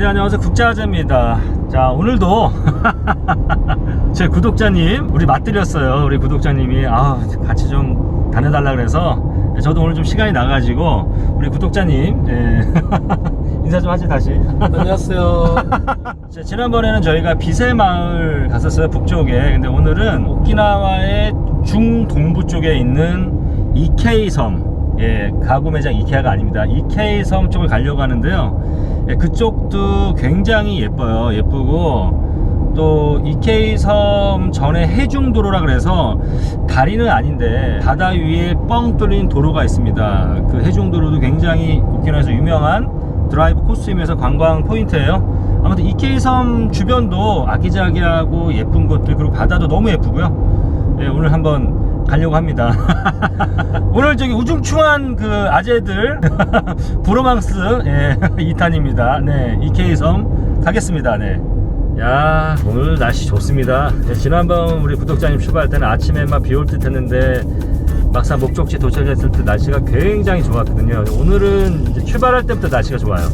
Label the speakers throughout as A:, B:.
A: 네 안녕하세요. 국자재입니다. 자 오늘도 제 구독자님 우리 맞들였어요. 우리 구독자님이. 아 같이 좀 다녀달라 그래서. 저도 오늘 좀 시간이 나가지고 우리 구독자님 예. 인사 좀 하지 다시.
B: 안녕하세요.
A: 자, 지난번에는 저희가 비세마을 갔었어요 북쪽에. 근데 오늘은 오키나와의 중동부 쪽에 있는 이케이섬. 예 가구 매장 이케아가 아닙니다. 이케이섬 쪽을 가려고 하는데요 예, 그쪽도 굉장히 예뻐요 예쁘고 또 이케이섬 전에 해중도로라 그래서 다리는 아닌데 바다 위에 뻥 뚫린 도로가 있습니다 그 해중도로도 굉장히 오키나와에서 유명한 드라이브 코스이면서 관광 포인트예요. 아무튼 이케이섬 주변도 아기자기하고 예쁜 곳들 그리고 바다도 너무 예쁘고요. 예, 오늘 한번 가려고 합니다. 오늘 저기 우중충한 그 아재들 브로망스 예, 2탄입니다. 네, 이케이섬 가겠습니다. 네. 야 오늘 날씨 좋습니다. 예, 지난번 우리 구독자님 출발할 때는 아침에 막 비 올 듯 했는데 막상 목적지 도착했을 때 날씨가 굉장히 좋았거든요. 오늘은 출발할 때부터 날씨가 좋아요.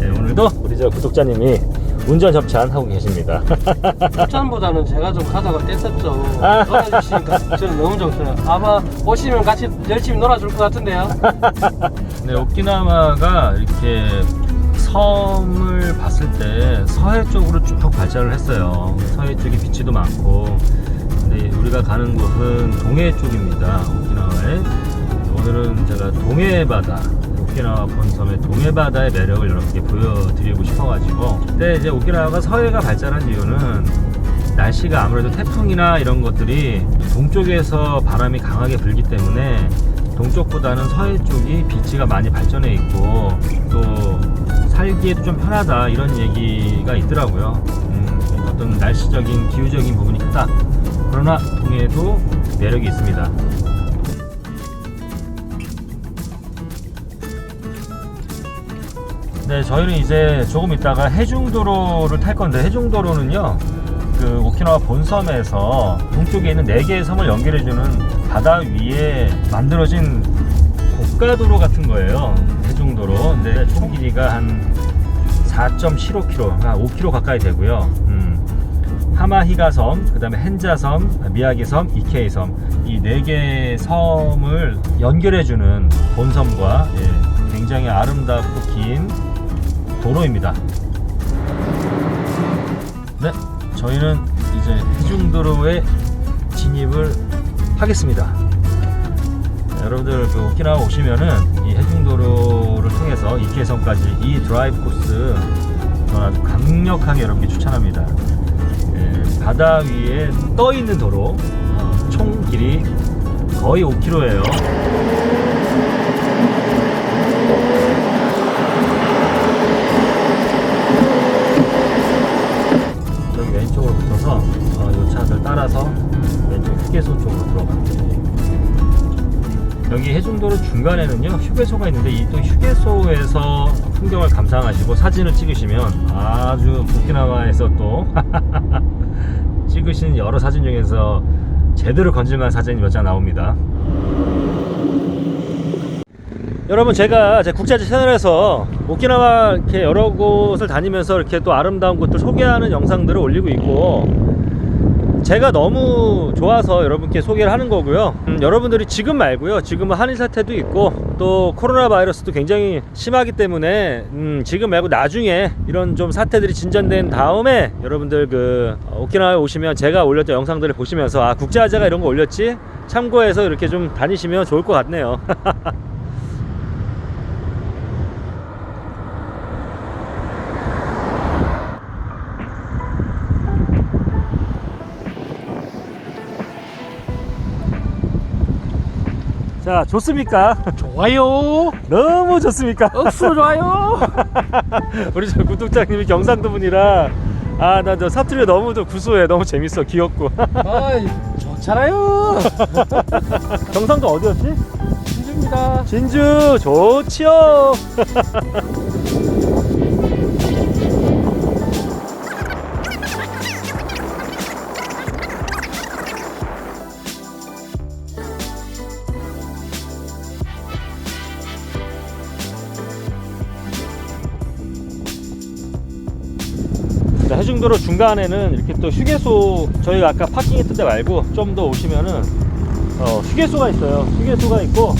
A: 네, 오늘도 우리 저 구독자님이 운전 협찬 하고 계십니다.
B: 추천보다는 제가 좀 가다가 뗐었죠.
A: 아.
B: 놀아주시니까 저는 너무 좋더라고요. 아마 오시면 같이 열심히 놀아줄 것 같은데요.
A: 네, 오키나와가 이렇게 섬을 봤을 때 서해 쪽으로 쭉 발전을 했어요. 서해 쪽에 비치도 많고. 근데 우리가 가는 곳은 동해 쪽입니다. 오키나와의. 오늘은 제가 동해 바다, 오키나와 본섬의 동해 바다의 매력을 여러분께 보여드리고 싶어가지고. 근데 이제 오키나와가 서해가 발전한 이유는 날씨가 아무래도 태풍이나 이런 것들이 동쪽에서 바람이 강하게 불기 때문에 동쪽보다는 서해 쪽이 비치가 많이 발전해 있고 또 살기에도 좀 편하다 이런 얘기가 있더라고요. 음, 어떤 날씨적인 기후적인 부분이 크다. 그러나 동해도 매력이 있습니다. 네, 저희는 이제 조금 있다가 해중도로를 탈 건데 해중도로는요. 그 오키나와 본섬에서 동쪽에 있는 네 개의 섬을 연결해 주는 바다 위에 만들어진 고가도로 같은 거예요. 해중도로. 근데 총 길이가 한 4.75km, 한 5km 가까이 되고요. 음, 하마히가 섬, 그 다음에 헨자 섬, 미야기 섬, 이케이 섬 이 네 개의 섬을 연결해주는 본섬과 예, 굉장히 아름답고 긴 도로입니다. 네, 저희는 이제 해중도로에 진입을 하겠습니다. 네, 여러분들 그 오키나와 오시면은 이 해중도로를 통해서 이케섬까지 이 드라이브 코스 저는 아주 강력하게 여러분께 추천합니다. 예, 바다 위에 떠 있는 도로 어, 총 길이 거의 5km예요. 휴게소 쪽으로 들어갑니다. 여기 해중도로 중간에는요 휴게소가 있는데 이 또 휴게소에서 풍경을 감상하시고 사진을 찍으시면 아주 오키나와에서 또 찍으신 여러 사진 중에서 제대로 건질만 사진이 몇 장 나옵니다. 여러분 제가 제 국제지 채널에서 오키나와 이렇게 여러 곳을 다니면서 이렇게 또 아름다운 곳들 소개하는 영상들을 올리고 있고 제가 너무 좋아서 여러분께 소개를 하는 거고요. 음, 여러분들이 지금 말고요. 지금은 한일 사태도 있고 또 코로나 바이러스도 굉장히 심하기 때문에 음, 지금 말고 나중에 이런 좀 사태들이 진전된 다음에 여러분들 그 어, 오키나와에 오시면 제가 올렸던 영상들을 보시면서 아 국제화제가 이런 거 올렸지 참고해서 이렇게 좀 다니시면 좋을 것 같네요. 자 좋습니까?
B: 좋아요.
A: 너무 좋습니까?
B: 억수로 좋아요.
A: 우리 저 구독자님이 경상도 분이라 아 나 저 사투리 너무 좀 구수해 너무 재밌어 귀엽고
B: 아이, 좋잖아요.
A: 경상도 어디였지?
B: 진주입니다.
A: 진주 좋지요 자, 해중도로 중간에는 이렇게 또 휴게소 저희가 아까 파킹했던 데 말고 좀 더 오시면은 어, 휴게소가 있어요. 휴게소가 있고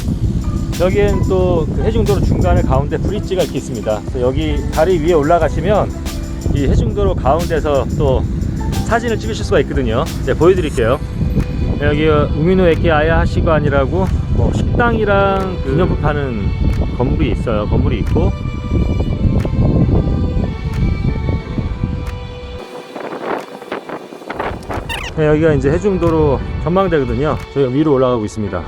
A: 여기엔 또 그 해중도로 중간에 가운데 브릿지가 이렇게 있습니다. 여기 다리 위에 올라가시면 이 해중도로 가운데서 또 사진을 찍으실 수가 있거든요. 네, 보여드릴게요. 여기 우미노 에키 아야하시관이라고 뭐 식당이랑 그 기념품 파는 건물이 있어요. 건물이 있고 네, 여기가 이제 해중도로 전망대거든요. 저희가 위로 올라가고 있습니다.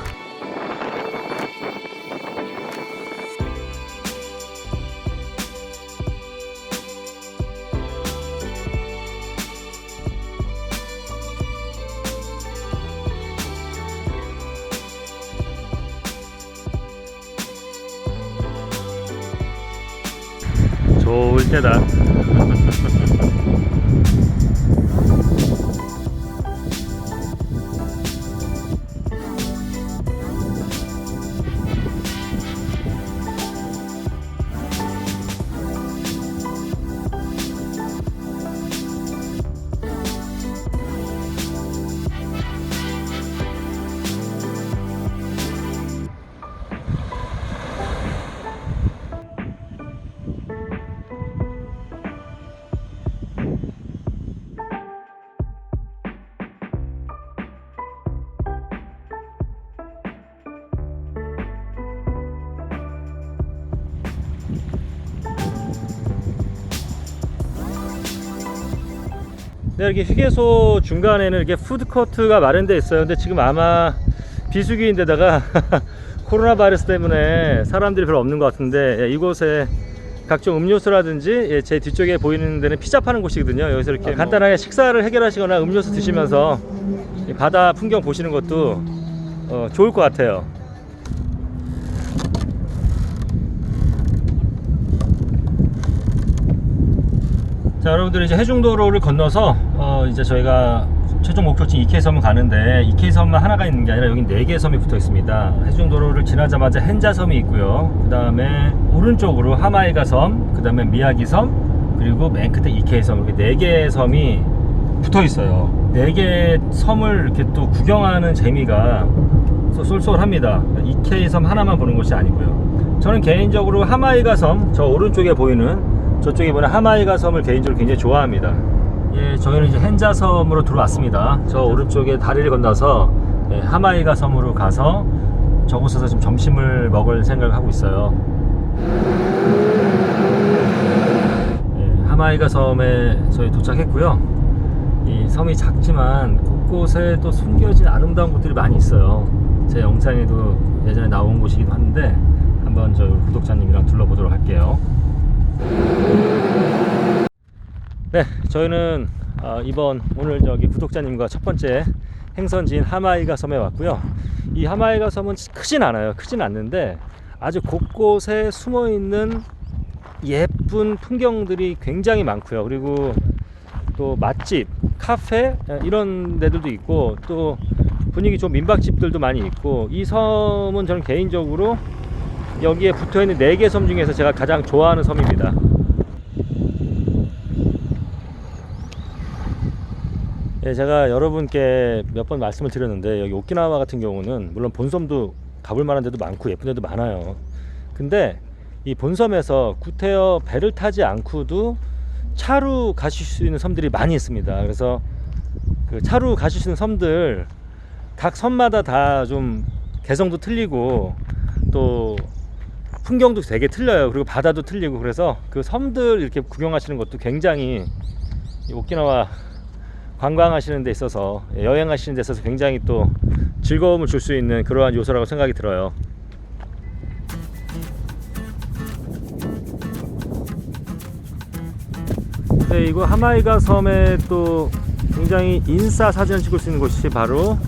A: 좋을 때다. 네, 이렇게 휴게소 중간에는 이렇게 푸드코트가 마련되어 있어요. 근데 지금 아마 비수기인데다가 코로나 바이러스 때문에 사람들이 별로 없는 것 같은데 예, 이곳에 각종 음료수라든지 예, 제 뒤쪽에 보이는 데는 피자 파는 곳이거든요. 여기서 이렇게 간단하게 식사를 해결하시거나 음료수 드시면서 이 바다 풍경 보시는 것도 어, 좋을 것 같아요. 자 여러분들 이제 해중도로를 건너서 어, 이제 저희가 최종 목표지 이케 섬을 가는데 이케 섬만 하나가 있는 게 아니라 여기 네 개의 섬이 붙어 있습니다. 해중도로를 지나자마자 헨자 섬이 있고요. 그 다음에 오른쪽으로 하마이가 섬, 그 다음에 미야기 섬, 그리고 맨 끝에 이케 섬 이렇게 네 개의 섬이 붙어 있어요. 네 개의 섬을 이렇게 또 구경하는 재미가 쏠- 쏠쏠합니다. 이케 섬 하나만 보는 것이 아니고요. 저는 개인적으로 하마이가 섬, 저 오른쪽에 보이는 저쪽에 보는 하마이가 섬을 개인적으로 굉장히 좋아합니다. 예, 저희는 이제 헨자 섬으로 들어왔습니다. 저 오른쪽에 다리를 건너서 예, 하마이가 섬으로 가서 저곳에서 지금 점심을 먹을 생각을 하고 있어요. 예, 하마이가 섬에 저희 도착했고요. 이 섬이 작지만 곳곳에 또 숨겨진 아름다운 곳들이 많이 있어요. 제 영상에도 예전에 나온 곳이기도 한데 한번 저 구독자님이랑 둘러보도록 할게요. 네, 저희는 어, 이번 오늘 저기 구독자님과 첫 번째 행선지인 하마이가 섬에 왔고요. 이 하마이가 섬은 크진 않아요. 크진 않는데 아주 곳곳에 숨어 있는 예쁜 풍경들이 굉장히 많고요. 그리고 또 맛집, 카페 에, 이런 데들도 있고 또 분위기 좀 민박집들도 많이 있고 이 섬은 저는 개인적으로 여기에 붙어 있는 네 개 섬 중에서 제가 가장 좋아하는 섬입니다. 예, 제가 여러분께 몇 번 말씀을 드렸는데 여기 오키나와 같은 경우는 물론 본섬도 가볼 만한 데도 많고 예쁜 데도 많아요. 근데 이 본섬에서 구태여 배를 타지 않고도 차로 가실 수 있는 섬들이 많이 있습니다. 그래서 그 차로 가실 수 있는 섬들 각 섬마다 다 좀 개성도 틀리고 또 풍경도 되게 틀려요. 그리고 바다도 틀리고 그래서 그 섬들 이렇게 구경하시는 것도 굉장히 이 오키나와 관광하시는 데 있어서 예, 여행하시는 데 있어서 굉장히 또 즐거움을 줄 수 있는 그러한 요소라고 생각이 들어요. 네, 이거 하마이가 섬에 또 굉장히 인싸 사진을 찍을 수 있는 곳이 바로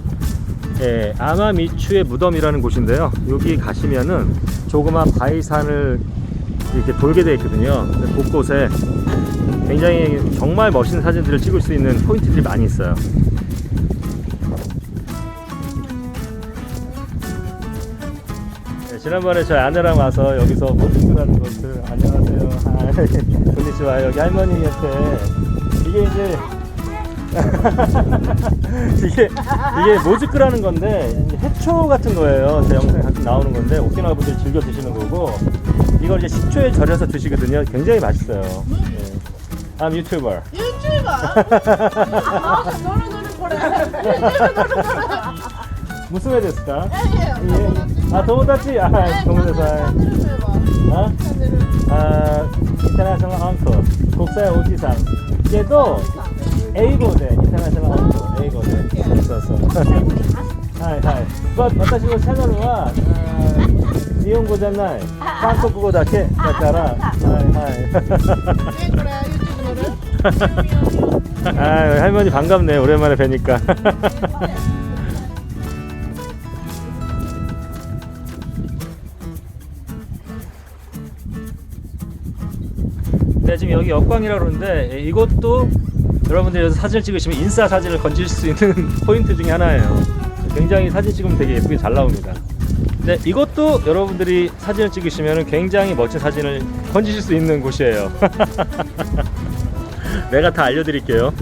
A: 예, 아마미추의 무덤이라는 곳인데요. 여기 가시면은 조그만 바위산을 이렇게 돌게 되어 있거든요. 곳곳에 굉장히 정말 멋있는 사진들을 찍을 수 있는 포인트들이 많이 있어요. 네, 지난번에 저희 아내랑 와서 여기서 모닝스라는 것을 안녕하세요. 아, konnichiwa. 여기 할머니 옆에 이게 이제 이게 이게 모즈크라는 건데 해초 같은 거예요. 제 영상에 가끔 나오는 건데 오키나와 분들이 즐겨 드시는 거고 이걸 이제 식초에 절여서 드시거든요. 굉장히 맛있어요. I'm YouTuber.
C: YouTuber. 너는 너는 그래.
A: 무슨 애
C: 됐을까?
A: 예. 아 도모다치.
C: 아 도모다사이. 어?
A: 아? 아 인터내셔널 앙커. 국사의 오지상. 얘도 에이고데 인터내셔널 앙커. 에이고데. 있었어. 하이 하이. But 私の 채널은 日本語じゃない韓国語だけだからはいはい。 아, 할머니 반갑네. 오랜만에 뵈니까. 네, 지금 여기 역광이라고 그러는데 예, 이것도 여러분들이 여기서 사진을 찍으시면 인싸 사진을 건질 수 있는 포인트 중에 하나예요. 굉장히 사진 찍으면 되게 예쁘게 잘 나옵니다. 네, 이것도 여러분들이 사진을 찍으시면 굉장히 멋진 사진을 건지실 수 있는 곳이에요. 내가 다 알려드릴게요.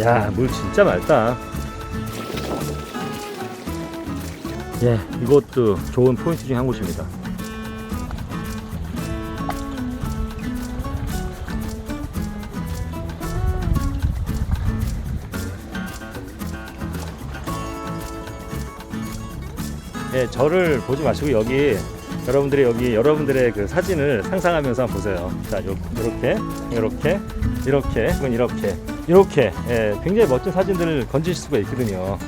A: 야, 물 진짜 맑다. 예, 이것도 좋은 포인트 중에 한 곳입니다. 예, 저를 보지 마시고 여기 여러분들이 여기 여러분들의 그 사진을 상상하면서 한번 보세요. 자, 요, 요렇게, 요렇게, 이렇게, 혹은 이렇게, 이렇게, 예, 굉장히 멋진 사진들을 건지실 수가 있거든요.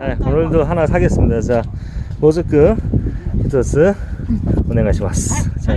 A: 네, 오늘도 하나 사겠습니다. 자, 모즈크 히토스 오네가시마스. 자,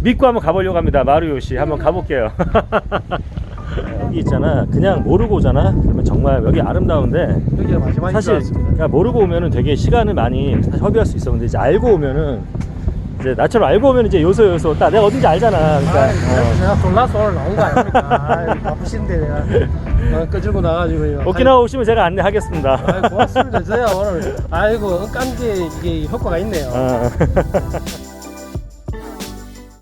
A: 믿고 한번 가보려고 합니다. 마루요시. 한번 가볼게요. 여기 있잖아. 그냥 모르고 오잖아. 그러면 정말 여기 아름다운데
B: 여기가 마지막인
A: 사실. 그냥 모르고 오면은 되게 시간을 많이 사실 허비할 수 있어. 근데 이제 알고 오면은 이제 나처럼 알고 오면 이제 요소 요소 딱 내가 어딘지 알잖아. 그러니까 어.
B: 내가 졸라서 오늘 나온 거 아닙니까? 아이, 바쁘신데 내가 어, 끄질고 나가지고요.
A: 오키나와 오시면 제가 안내하겠습니다.
B: 아이, 고맙습니다. 저야 오늘 아이고 깐게 이게 효과가 있네요.
A: 어.